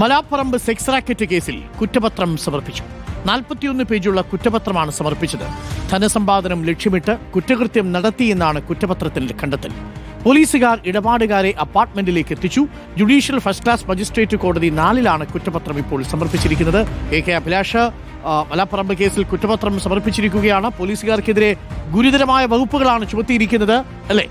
Malaparamba sex racket കേസിൽ കുറ്റപത്രം സമർപ്പിച്ചു. നാൽപ്പത്തിയൊന്ന് പേജുള്ള കുറ്റപത്രമാണ് സമർപ്പിച്ചത്. ധനസമ്പാദനം ലക്ഷ്യമിട്ട് കുറ്റകൃത്യം നടത്തിയെന്നാണ് കുറ്റപത്രത്തിൽ കണ്ടെത്തൽ. പോലീസുകാർ ഇടപാടുകാരെ അപ്പാർട്ട്മെന്റിലേക്ക് എത്തിച്ചു. ജുഡീഷ്യൽ ഫസ്റ്റ് ക്ലാസ് മജിസ്ട്രേറ്റ് കോടതി നാലിലാണ് കുറ്റപത്രം ഇപ്പോൾ സമർപ്പിച്ചിരിക്കുന്നത്. എ കെ അഭിലാഷ് മലാപ്പറമ്പ് കേസിൽ കുറ്റപത്രം സമർപ്പിച്ചിരിക്കുകയാണ്. പോലീസുകാർക്കെതിരെ ഗുരുതരമായ വകുപ്പുകളാണ് ചുമത്തിയിരിക്കുന്നത് അല്ലേ?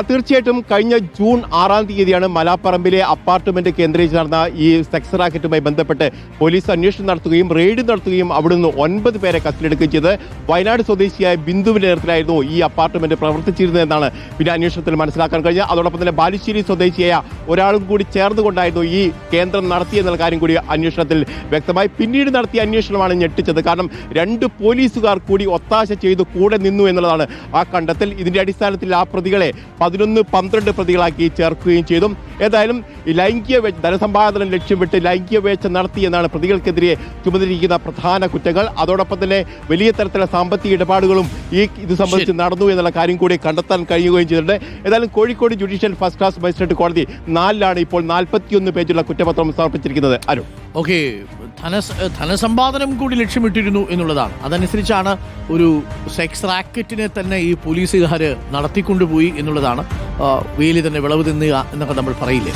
തീർച്ചയായിട്ടും കഴിഞ്ഞ ജൂൺ ആറാം തീയതിയാണ് മലാപ്പറമ്പിലെ അപ്പാർട്ട്മെന്റ് കേന്ദ്രീകരിച്ച് നടന്ന ഈ സെക്സ് റാക്കറ്റുമായി ബന്ധപ്പെട്ട് പോലീസ് അന്വേഷണം നടത്തുകയും റെയ്ഡ് നടത്തുകയും അവിടെ നിന്ന് ഒൻപത് പേരെ കസ്റ്റഡിയെടുക്കുകയും ചെയ്ത് വയനാട് സ്വദേശിയായ ബിന്ദുവിന്റെ നേതൃത്വത്തിലായിരുന്നു ഈ അപ്പാർട്ട്മെന്റ് പ്രവർത്തിച്ചിരുന്നതെന്നാണ് പിന്നെ അന്വേഷണത്തിൽ മനസ്സിലാക്കാൻ കഴിഞ്ഞത്. അതോടൊപ്പം തന്നെ ബാലുശ്ശേരി സ്വദേശിയായ ഒരാളും കൂടി ചേർന്നുകൊണ്ടായിരുന്നു ഈ കേന്ദ്രം നടത്തിയെന്നുള്ള കാര്യം കൂടി അന്വേഷണത്തിൽ വ്യക്തമായി. പിന്നീട് നടത്തിയ അന്വേഷണമാണ് ഞെട്ടിച്ചത്. കാരണം രണ്ട് പോലീസുകാർ കൂടി ഒത്താശ ചെയ്ത് കൂടെ നിന്നു എന്നുള്ളതാണ് ആ കണ്ടെത്തൽ. ഇതിന്റെ അടിസ്ഥാനത്തിൽ ആ പ്രതികളെ പതിനൊന്ന് പന്ത്രണ്ട് പ്രതികളാക്കി ചേർക്കുകയും ചെയ്തു. ഏതായാലും ലൈംഗിക ധനസമ്പാദനം ലക്ഷ്യമിട്ട് ലൈംഗിക വേഴ്ച നടത്തി എന്നാണ് പ്രതികൾക്കെതിരെ ചുമതലയിരിക്കുന്ന പ്രധാന കുറ്റങ്ങൾ. അതോടൊപ്പം തന്നെ വലിയ തരത്തിലുള്ള സാമ്പത്തിക ഇടപാടുകളും ഈ ഇത് സംബന്ധിച്ച് നടന്നു എന്നുള്ള കാര്യം കൂടി കണ്ടെത്താൻ കഴിയുകയും ചെയ്തിട്ടുണ്ട്. ഏതായാലും Kozhikode judicial first class magistrate കോടതി നാലിലാണ് ഇപ്പോൾ നാൽപ്പത്തിയൊന്ന് പേജുള്ള കുറ്റപത്രം സമർപ്പിച്ചിരിക്കുന്നത്. അരുൺ. ഓക്കെ ധന ധനസമ്പാദനം കൂടി ലക്ഷ്യമിട്ടിരുന്നു എന്നുള്ളതാണ്. അതനുസരിച്ചാണ് ഒരു സെക്സ് റാക്കറ്റിനെ തന്നെ ഈ പോലീസുകാർ നടത്തിക്കൊണ്ടുപോയി എന്നുള്ളതാണ്. വെയിൽ തന്നെ വിളവ് തിന്നുക എന്നൊക്കെ നമ്മൾ പറയില്ലേ?